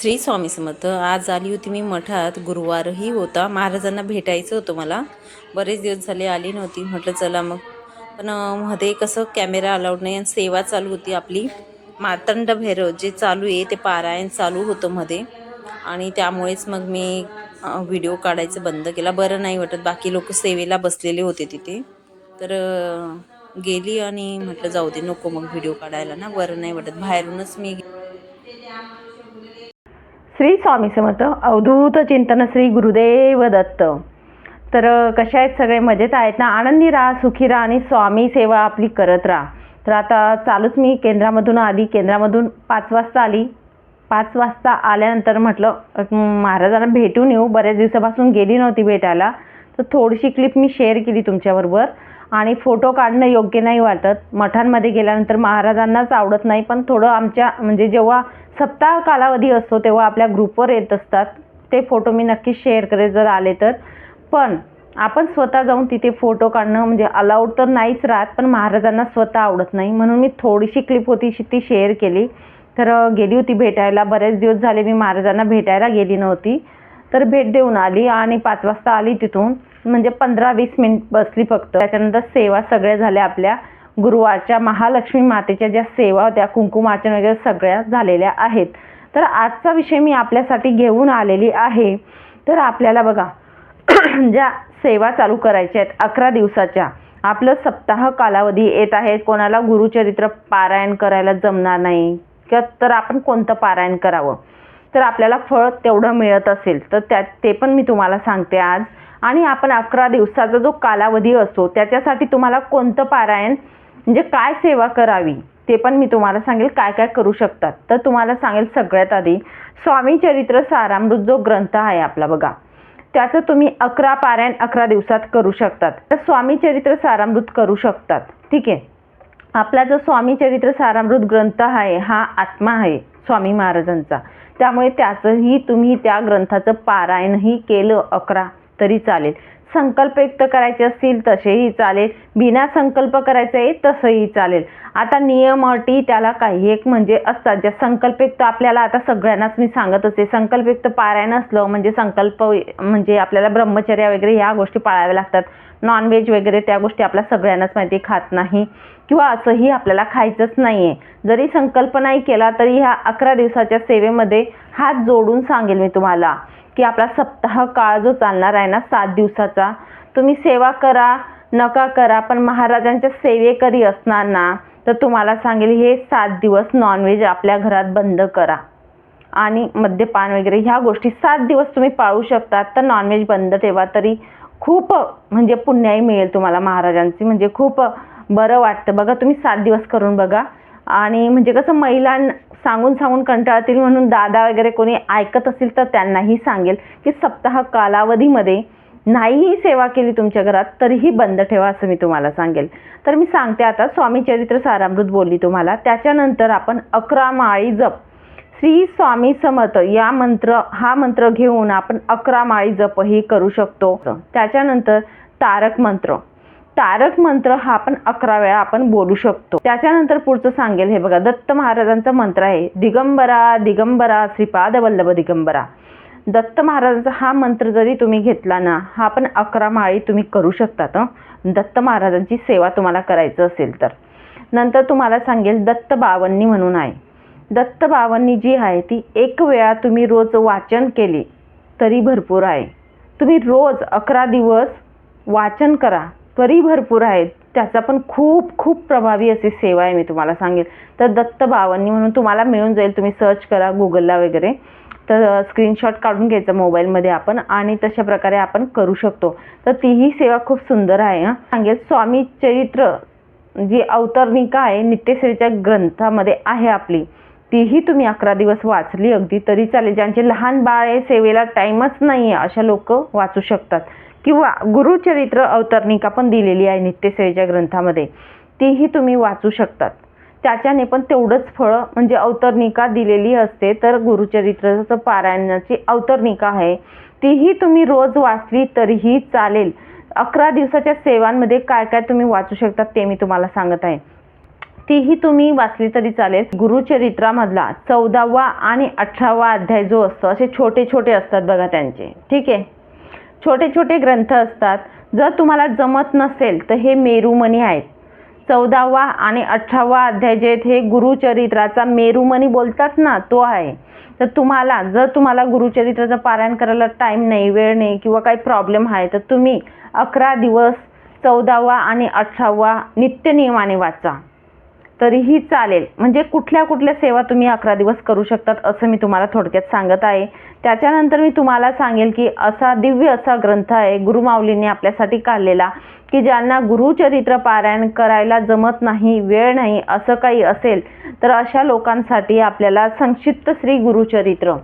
श्री स्वामी समर्थ आज आली होती मी मठात. गुरुवारही होता. महाराजांना भेटायचं होतं मला. बरेच दिवस झाले आली नव्हती. म्हटलं चला मग. पण मध्ये कसं कॅमेरा अलाउड नाही आणि सेवा चालू होती आपली. मातंड भैरव जे चालू आहे ते पारायण चालू होतं मध्ये. आणि त्यामुळेच मग मी व्हिडिओ काढायचं बंद केला. बरं नाही वाटत. बाकी लोक सेवेला बसलेले होते तिथे. तर गेली आणि म्हटलं जाऊ दे नको मग व्हिडिओ काढायला ना. बरं नाही वाटत. बाहेरूनच मी श्री स्वामी समर्थ अवधूत चिंतन श्री गुरुदेव दत्त. तर कसे कशा आहेत सगळे? मजेत आहेत ना? आनंदी राहा सुखी राहा आणि स्वामी सेवा आपली करत राहा. तर आता चालूच मी केंद्रामधून आली. केंद्रामधून पाच वाजता आली. पाच वाजता आल्यानंतर म्हटलं महाराजांना भेटून येऊ. बऱ्याच दिवसापासून गेली नव्हती भेटायला. तर थोडीशी क्लिप मी शेअर केली तुमच्याबरोबर. आणि फोटो काढणं योग्य नाही वाटत. मठांमध्ये गेल्यानंतर महाराजांनाच आवडत नाही. पण थोडं आमच्या म्हणजे जेव्हा सप्ताह कालावधी असतो तेव्हा आपल्या ग्रुपवर येत असतात. ते फोटो मी नक्की शेअर करेल जर आले तर. पण आपण स्वतः जाऊन तिथे फोटो काढणं म्हणजे अलाउड तर नाहीच राहत पण महाराजांना स्वतः आवडत नाही. म्हणून मी थोडीशी क्लिप होती ती शेअर केली. तर गेली होती भेटायला. बरेच दिवस झाले मी महाराजांना भेटायला गेली नव्हती. तर भेट देऊन आली आणि पाच वाजता आली तिथून. म्हणजे पंधरा वीस मिनिट बसली फक्त. त्याच्यानंतर सेवा सगळ्या झाल्या आपल्या. गुरुवारच्या महालक्ष्मी मातेच्या ज्या सेवा होत्या कुंकुमार्चन वगैरे सगळ्या झालेल्या आहेत. तर आजचा विषय मी आपल्यासाठी घेऊन आलेली आहे. तर आपल्याला बघा ज्या सेवा चालू करायच्या आहेत अकरा दिवसाच्या आपलं सप्ताह कालावधी येत आहेत कोणाला गुरुचरित्र पारायण करायला जमणार नाही किंवा तर आपण कोणतं पारायण करावं? तर आपल्याला फळ तेवढं मिळत असेल तर त्या ते पण मी तुम्हाला सांगते आज. आणि आपण अकरा दिवसाचा जो कालावधी असतो त्याच्यासाठी तुम्हाला कोणतं पारायण म्हणजे काय सेवा करावी ते पण मी तुम्हाला सांगेल काय काय करू शकतात. तर तुम्हाला सांगेल सगळ्यात आधी स्वामी चरित्र सारामृत जो ग्रंथ आहे आपला बघा त्याचं तुम्ही अकरा पारायण अकरा दिवसात करू शकतात. तर स्वामी चरित्र सारामृत करू शकतात. ठीक आहे? आपला जो स्वामी चरित्र सारामृत ग्रंथ आहे हा आत्मा आहे स्वामी महाराजांचा. त्यामुळे त्याचंही तुम्ही त्या ग्रंथाचं पारायणही केलं अकरा. तरी चालेल. संकल्प व्यक्त करायचे असतील तसेही चालेल. बिना संकल्प करायचं आहे तसंही चालेल. आता नियम अटी त्याला काही एक म्हणजे असतात. ज्या संकल्पयुक्त आपल्याला आता सगळ्यांनाच मी सांगत असते. संकल्पयुक्त पारायण असलं म्हणजे संकल्प म्हणजे आपल्याला ब्रह्मचर्या वगैरे ह्या गोष्टी पाळाव्या लागतात. नॉनव्हेज वगैरे त्या गोष्टी आपल्या सगळ्यांनाच माहिती खात नाही किंवा असंही आपल्याला खायचंच नाही आहे जरी संकल्प नाही केला तरी ह्या अकरा दिवसाच्या सेवेमध्ये हात जोडून सांगेल मी तुम्हाला. की आपला सप्ताह काळ जो चालणार आहे ना सात दिवसाचा तुम्ही सेवा करा नका करा पण महाराजांच्या सेवेकरी असणार ना तर तुम्हाला सांगेल हे सात दिवस नॉनव्हेज आपल्या घरात बंद करा. आणि मद्यपान वगैरे ह्या गोष्टी सात दिवस तुम्ही पाळू शकता तर नॉनव्हेज बंद ठेवा तरी खूप म्हणजे पुण्याई मिळेल तुम्हाला महाराजांची म्हणजे खूप बरं वाटतं. बघा तुम्ही सात दिवस करून बघा. आणि म्हणजे कसं महिलां सांगून सांगून कंटाळतील म्हणून दादा वगैरे कोणी ऐकत असेल तर त्यांनाही सांगेल की सप्ताह कालावधीमध्ये नाहीही सेवा केली तुमच्या घरात तरीही बंद ठेवा असं मी तुम्हाला सांगेल. तर मी सांगते आता स्वामी चरित्र सारामृत बोलली तुम्हाला. त्याच्यानंतर आपण अकरा माळी जप. श्री स्वामी समर्थ या मंत्र हा मंत्र घेऊन आपण अकरा माळी जपही करू शकतो. त्याच्यानंतर तारक मंत्र. तारक मंत्र हा आपण अकरा वेळा आपण बोलू शकतो. त्याच्यानंतर पुढचं सांगेल हे बघा दत्त महाराजांचा मंत्र आहे. दिगंबरा दिगंबरा श्रीपाद वल्लभ दिगंबरा. दत्त महाराजांचा हा मंत्र जरी तुम्ही घेतला ना हा पण अकरा माळी तुम्ही करू शकतात दत्त महाराजांची सेवा तुम्हाला करायचं असेल तर. नंतर तुम्हाला सांगेल दत्त बावन्नी म्हणून आहे. दत्त बावन्नी जी आहे ती एक वेळा तुम्ही रोज वाचन केले तरी भरपूर आहे. तुम्ही रोज अकरा दिवस वाचन करा तस्करी भरपूर आहेत. त्याचा पण खूप खूप प्रभावी अशी सेवा आहे मी तुम्हाला सांगेल. तर दत्त बावन्नी म्हणून तुम्हाला मिळून जाईल. तुम्ही सर्च करा गुगलला वगैरे. तर स्क्रीनशॉट काढून घ्यायचा मोबाईलमध्ये आपण आणि तशा प्रकारे आपण करू शकतो. तर तीही सेवा खूप सुंदर आहे हां. सांगेल स्वामी चरित्र जी अवतरणिका आहे नित्यसेवेच्या ग्रंथामध्ये आहे आपली. तीही तुम्ही अकरा दिवस वाचली अगदी तरी चालेल. ज्यांचे लहान बाळ आहे सेवेला टाईमच नाही आहे अशा लोक वाचू शकतात. किंवा गुरुचरित्र अवतरणिका पण दिलेली आहे नित्यसेवेच्या ग्रंथामध्ये. तीही तुम्ही वाचू शकतात. त्याच्याने पण तेवढंच फळं म्हणजे अवतरणिका दिलेली असते तर गुरुचरित्राचं पारायणाची अवतरणिका आहे. तीही तुम्ही रोज वाचली तरीही चालेल. अकरा दिवसाच्या सेवांमध्ये काय काय तुम्ही वाचू शकता ते मी तुम्हाला सांगत आहे. तीही तुम्ही वाचली तरी चालेल. गुरुचरित्रामधला चौदावा आणि अठरावा अध्याय जो असतो असे छोटे छोटे असतात बघा त्यांचे. ठीक आहे? छोटे छोटे ग्रंथ असतात. जर तुम्हाला जमत नसेल तर हे मेरुमणी आहेत. चौदावा आणि अठरावा अध्याय जे आहेत हे गुरुचरित्राचा मेरुमणी बोलतात ना तो आहे. तर तुम्हाला जर तुम्हाला गुरुचरित्राचं पारायण करायला टाईम नाही वेळ नाही किंवा काही प्रॉब्लेम आहे तर तुम्ही अकरा दिवस चौदावा आणि अठरावा नित्यनियमाने वाचा. तरीही चालेल. म्हणजे कुठल्या कुठल्या सेवा तुम्ही अकरा दिवस करू शकतात असं मी तुम्हाला थोडक्यात सांगत आहे. त्याच्यानंतर मी तुम्हाला सांगेल की असा दिव्य असा ग्रंथ आहे गुरुमाऊलींनी आपल्यासाठी काढलेला की ज्यांना गुरुचरित्र पारायण करायला जमत नाही वेळ नाही असं काही असेल तर अशा लोकांसाठी आपल्याला संक्षिप्त श्री गुरुचरित्र.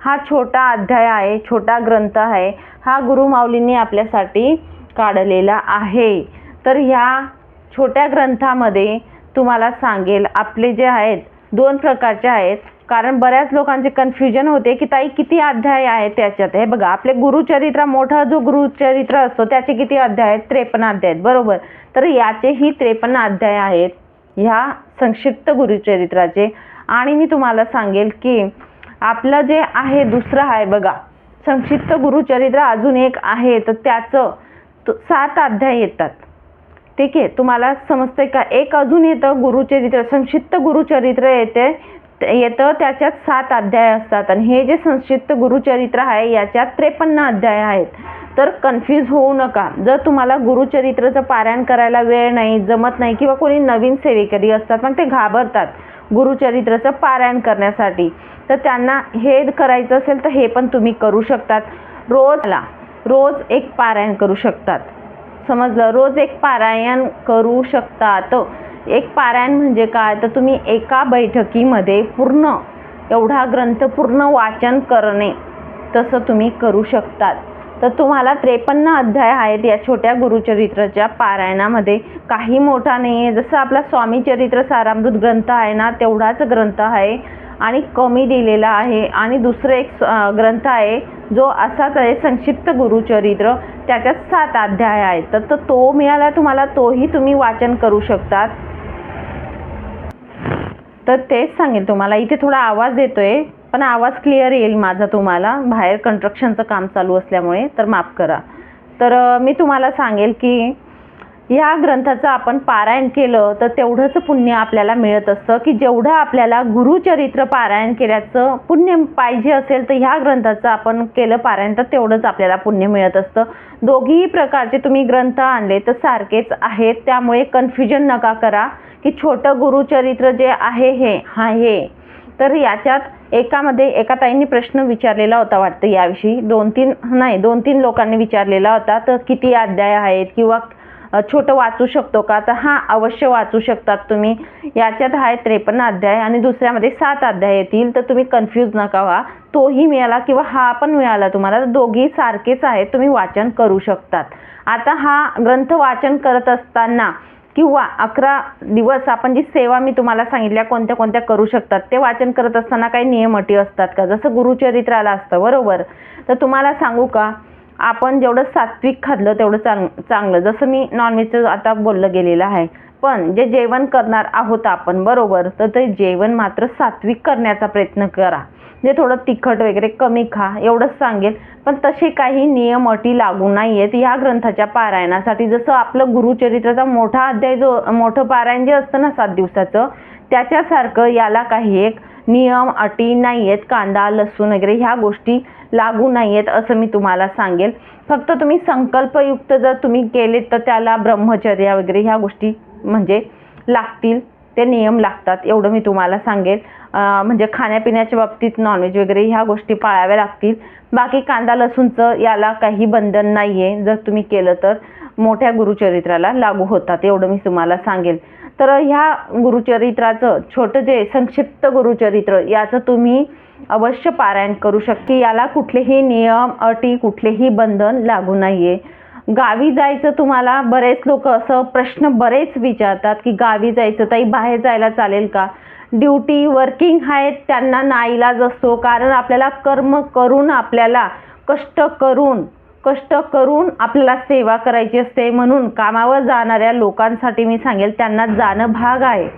हा छोटा अध्याय आहे छोटा ग्रंथ आहे हा गुरुमाऊलींनी आपल्यासाठी काढलेला आहे. तर ह्या छोट्या ग्रंथामध्ये तुम्हाला सांगेल. आपले जे आहेत दोन प्रकारचे आहेत. कारण बऱ्याच लोकांचे कन्फ्युजन होते की ताई किती अध्याय आहेत त्याच्यात? हे बघा आपले गुरुचरित्र मोठा जो गुरुचरित्र असतो त्याचे किती अध्याय आहेत? त्रेपन्न अध्याय आहेत. बरोबर? तर याचेही त्रेपन्न अध्याय आहेत ह्या संक्षिप्त गुरुचरित्राचे. आणि मी तुम्हाला सांगेल की आपलं जे आहे दुसरं आहे बघा. संक्षिप्त गुरुचरित्र अजून एक आहे तर त्याचं तो- सात अध्याय येतात. ठीक आहे तुम्हाला समजतंय का? एक अजून येतं गुरुचरित्र संक्षिप्त गुरुचरित्र येते येतं त्याच्यात सात अध्याय असतात. आणि हे जे संक्षिप्त गुरुचरित्र आहे याच्यात त्रेपन्न अध्याय आहेत. तर कन्फ्यूज होऊ नका. जर तुम्हाला गुरुचरित्राचं पारायण करायला वेळ नाही जमत नाही किंवा कोणी नवीन सेवेकरी असतात मग ते घाबरतात गुरुचरित्राचं पारायण करण्यासाठी तर त्यांना हे करायचं असेल तर हे पण तुम्ही करू शकतात. रोजला रोज एक पारायण करू शकतात. समजलं रोज एक पारायण करू शकतात. एक पारायण म्हणजे काय? तर तुम्ही एका बैठकीमध्ये पूर्ण एवढा ग्रंथ पूर्ण वाचन करणे तसं तुम्ही करू शकतात. तर तुम्हाला त्रेपन्न अध्याय आहेत या छोट्या गुरुचरित्राच्या पारायणामध्ये. काही मोठा नाही आहे जसं आपला स्वामी चरित्र सारामृत ग्रंथ आहे ना तेवढाच ग्रंथ आहे आणि कमी दिलेला आहे. आणि दुसरं एक ग्रंथ आहे जो असाच आहे संक्षिप्त गुरुचरित्र त्याच्यात सात अध्याय आहेत. तर तो- तो मिळाला तुम्हाला तोही तुम्ही वाचन करू शकतात. तर तेच सांगेल तुम्हाला. इथे थोडा आवाज येतोय पण आवाज क्लिअर येईल माझा तुम्हाला. बाहेर कन्स्ट्रक्शनचं काम चालू असल्यामुळे तर माफ करा. तर मी तुम्हाला सांगेल की या ग्रंथाचं आपण पारायण केलं तर तेवढंच पुण्य आपल्याला मिळत असतं की जेवढं आपल्याला गुरुचरित्र पारायण केल्याचं पुण्य पाहिजे असेल तर ह्या ग्रंथाचं आपण केलं पारायण तर तेवढंच आपल्याला पुण्य मिळत असतं. दोघीही प्रकारचे तुम्ही ग्रंथ आणले तर सारखेच आहेत. त्यामुळे कन्फ्युजन नका करा की छोटं गुरुचरित्र जे आहे हे हा हे. तर याच्यात एकामध्ये एका ताईंनी प्रश्न विचारलेला होता वाटतं याविषयी. दोन तीन नाही दोन तीन लोकांनी विचारलेला होता तर किती अध्याय आहेत किंवा छोटं वाचू शकतो का? तर हां अवश्य वाचू शकतात तुम्ही. याच्यात आहे त्रेपन्न अध्याय आणि दुसऱ्यामध्ये सात अध्याय येतील. तर तुम्ही कन्फ्यूज नका व्हा. तोही मिळाला किंवा हा पण मिळाला तुम्हाला. तर दोघी सारखेच आहेत. तुम्ही वाचन करू शकतात. आता हा ग्रंथ वाचन करत असताना किंवा अकरा दिवस आपण जी सेवा मी तुम्हाला सांगितल्या कोणत्या कोणत्या करू शकतात ते वाचन करत असताना काही नियम अटी असतात का? जसं गुरुचरित्राला असतं. बरोबर. तर तुम्हाला सांगू का? आपण जेवढं सात्विक खाल्लं तेवढं चांग चांगलं. जसं मी नॉनव्हेजचं आता बोललं गेलेलं आहे. पण जे जेवण करणार आहोत आपण बरोबर तर ते जेवण मात्र सात्विक करण्याचा प्रयत्न करा. जे थोडं तिखट वगैरे कमी खा एवढंच सांगेल पण तसे काही नियम अटी लागू नाही आहेत ह्या ग्रंथाच्या पारायणासाठी जसं आपलं गुरुचरित्राचा मोठा अध्याय जो मोठं पारायण जे असतं ना सात दिवसाचं त्याच्यासारखं याला काही एक नियम अटी नाही आहेत कांदा लसूण वगैरे ह्या गोष्टी लागू नाही आहेत असं मी तुम्हाला सांगेल. फक्त तुम्ही संकल्पयुक्त जर तुम्ही केलेत तर त्याला ब्रह्मचर्या वगैरे ह्या गोष्टी म्हणजे लागतील. ते नियम लागतात एवढं मी तुम्हाला सांगेल. म्हणजे खाण्यापिण्याच्या बाबतीत नॉनव्हेज वगैरे ह्या गोष्टी पाळाव्या लागतील. बाकी कांदा लसूणचं याला काही बंधन नाही आहे जर तुम्ही केलं तर मोठ्या गुरुचरित्राला लागू होतात एवढं मी तुम्हाला सांगेल. तर ह्या गुरुचरित्राचं छोटं जे संक्षिप्त गुरुचरित्र याचं तुम्ही अवश्य पारायण करू शकते. याला कुठलेही नियम अटी कुठलेही बंधन लागू नाही आहे गावी जायचं तुम्हाला बरेच लोक असं प्रश्न बरेच विचारतात की गावी जायचं ताई बाहेर जायला चालेल का? ड्युटी वर्किंग आहेत त्यांना नाईलाज असतो. कारण आपल्याला कर्म करून आपल्याला कष्ट करून कष्ट करून आपल्याला सेवा करायची असते. म्हणून कामावर जाणाऱ्या लोकांसाठी मी सांगेल त्यांना जाणं भाग आहे.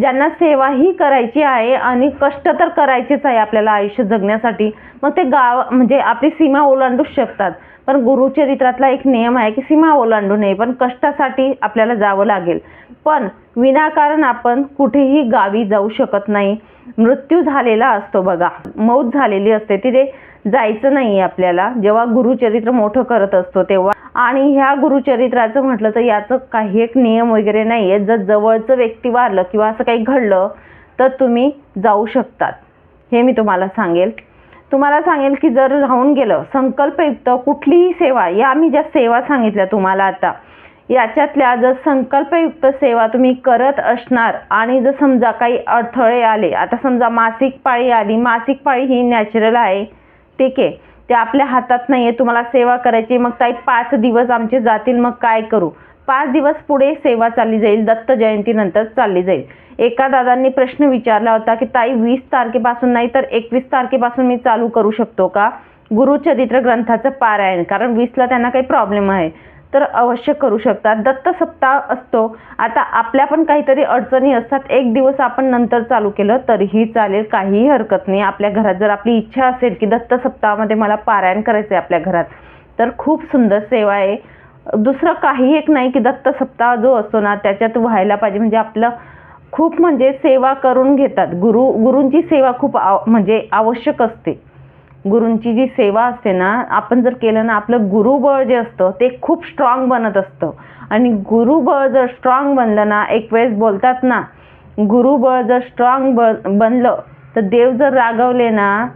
ज्यांना सेवा ही करायची आहे आणि कष्ट तर करायचेच आहे आपल्याला आयुष्य जगण्यासाठी मग ते गाव म्हणजे आपली सीमा ओलांडूच शकतात. पण गुरुचरित्रातला एक नियम आहे की सीमा ओलांडू नये पण कष्टासाठी आपल्याला जावं लागेल. पण विनाकारण आपण कुठेही गावी जाऊ शकत नाही. मृत्यू झालेला असतो बघा. मौत झालेली असते. तिथे जायचं नाही आपल्याला. जेव्हा गुरुचरित्र मोठं करत असतो तेव्हा. आणि ह्या गुरुचरित्राचं म्हटलं तर याचं काही एक नियम वगैरे नाही आहे जर जवळचं व्यक्ती वारलं किंवा असं काही घडलं तर तुम्ही जाऊ शकतात. हे मी तुम्हाला सांगेल. तुम्हाला सांगेल की जर राहून गेलं संकल्पयुक्त कुठलीही सेवा या मी ज्या सेवा सांगितल्या तुम्हाला आता याच्यातल्या जर संकल्पयुक्त सेवा तुम्ही करत असणार आणि जर समजा काही अडथळे आले आता समजा मासिक पाळी आली मासिक पाळी ही नॅचरल आहे. ठीक आहे. ते आपल्या हातात नाही आहे तुम्हाला सेवा करायची. मग ताई पाच दिवस आमचे जातील मग काय करू? पाच दिवस पुढे सेवा चालली जाईल दत्त जयंतीनंतर चालली जाईल. एका दादांनी प्रश्न विचारला होता की ताई वीस तारखेपासून नाही तर एकवीस तारखेपासून मी चालू करू शकतो का? गुरुचरित्र ग्रंथाचं पारायण कारण वीसला त्यांना काही प्रॉब्लेम आहे. तर अवश्य करू शकतात. दत्त सप्ताह असतो. आता आपल्या पण काहीतरी अडचणी असतात. एक दिवस आपण नंतर चालू केलं तरीही चालेल. काहीही हरकत नाही. आपल्या घरात जर आपली इच्छा असेल की दत्त सप्ताहामध्ये मला पारायण करायचं आहे आपल्या घरात तर खूप सुंदर सेवा आहे. दुसरं काही एक नाही की दत्त सप्ताह जो असतो ना त्याच्यात व्हायला पाहिजे. म्हणजे आपलं खूप म्हणजे सेवा करून घेतात. गुरु गुरूंची सेवा खूप आव म्हणजे आवश्यक असते. गुरूंची जी सेवा असते ना आपण जर केलं ना आपलं गुरुबळ जे असतं ते खूप स्ट्रॉंग बनत असतं. आणि गुरुबळ जर स्ट्रॉंग बनलं ना एक वेळेस बोलतात ना गुरुबळ जर स्ट्रॉंग ब बनलं तर देव जर रागवले ना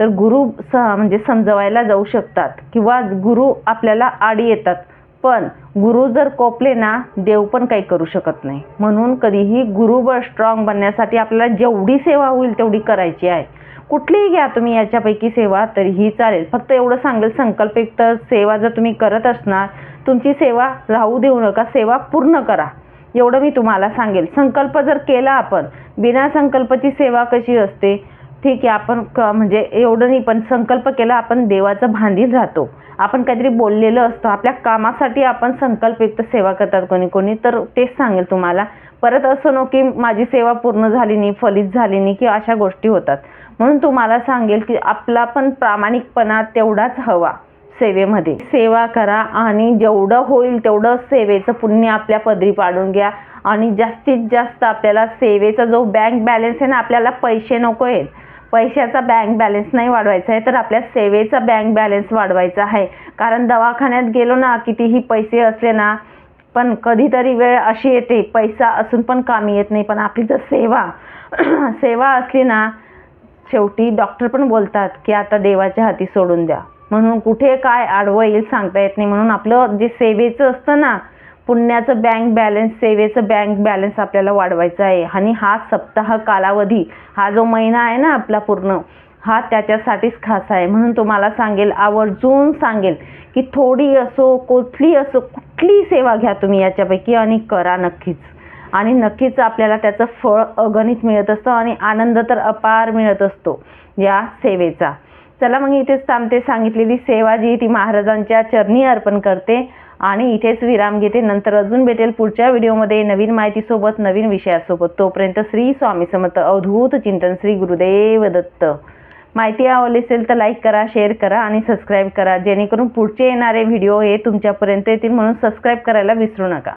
तर गुरु स म्हणजे समजवायला जाऊ शकतात. किंवा गुरु आपल्याला आडी येतात. पण गुरु जर कोपले ना देव पण काही करू शकत नाही. म्हणून कधीही गुरुबळ स्ट्रॉंग बनण्यासाठी आपल्याला जेवढी सेवा होईल तेवढी करायची आहे. कुठलीही घ्या तुम्ही याच्यापैकी सेवा तरीही चालेल. फक्त एवढं सांगेल संकल्पयुक्त सेवा जर तुम्ही करत असणार तुमची सेवा राहू देऊ नका सेवा पूर्ण करा. एवढं मी तुम्हाला सांगेल. संकल्प जर केला आपण बिना संकल्पाची सेवा कशी असते? ठीक आहे आपण क म्हणजे एवढं नाही पण संकल्प केला आपण देवाचं भांडील राहतो. आपण काहीतरी बोललेलं असतं आपल्या कामासाठी आपण संकल्पयुक्त सेवा करतात कोणी कोणी तर तेच सांगेल तुम्हाला. परत असं नको की माझी सेवा पूर्ण झाली नाही फलित झाली नाही की अशा गोष्टी होतात. म्हणून तुम्हाला सांगेल की आपला पण प्रामाणिकपणा तेवढाच हवा सेवेमध्ये. सेवा करा आणि जेवढं होईल तेवढं सेवेचं पुण्य आपल्या पदरी पाडून घ्या. आणि जास्तीत जास्त आपल्याला सेवेचा जो बँक बॅलन्स आहे ना आपल्याला पैसे नको आहेत. पैशाचा बँक बॅलन्स नाही वाढवायचा आहे तर आपल्या सेवेचा बँक बॅलन्स वाढवायचा आहे. कारण दवाखान्यात गेलो ना कितीही पैसे असले ना पण कधीतरी वेळ अशी येते पैसा असून पण कामी येत नाही. पण आपली जर सेवा सेवा असली ना शेवटी डॉक्टर पण बोलतात की आता देवाच्या हाती सोडून द्या. म्हणून कुठे काय आडवं येईल सांगता येत नाही. म्हणून आपलं जे सेवेचं असतं ना पुण्याचं बँक बॅलन्स सेवेचं बँक बॅलन्स आपल्याला वाढवायचं आहे. आणि हा सप्ताह कालावधी हा जो महिना आहे ना आपला पूर्ण हा त्याच्यासाठीच खास आहे. म्हणून तुम्हाला सांगेल आवर्जून सांगेल की थोडी असो कुठली असो कुठली सेवा घ्या तुम्ही याच्यापैकी आणि करा नक्कीच. आणि नक्कीच आपल्याला त्याचं फळ अगणित मिळत असतं आणि आनंद तर अपार मिळत असतो या सेवेचा. चला मग इथेच थांबते. सांगितलेली सेवा जी ती महाराजांच्या चरणी अर्पण करते आणि इथेच विराम घेते. नंतर अजून भेटेल पुढच्या व्हिडिओमध्ये नवीन माहितीसोबत नवीन विषयासोबत. तोपर्यंत श्री स्वामी समर्थ. अवधूत चिंतन श्री गुरुदेव दत्त. माहिती आवडली असेल तर लाईक करा शेअर करा आणि सबस्क्राईब करा. जेणेकरून पुढचे येणारे व्हिडिओ हे तुमच्यापर्यंत येतील म्हणून सबस्क्राईब करायला विसरू नका.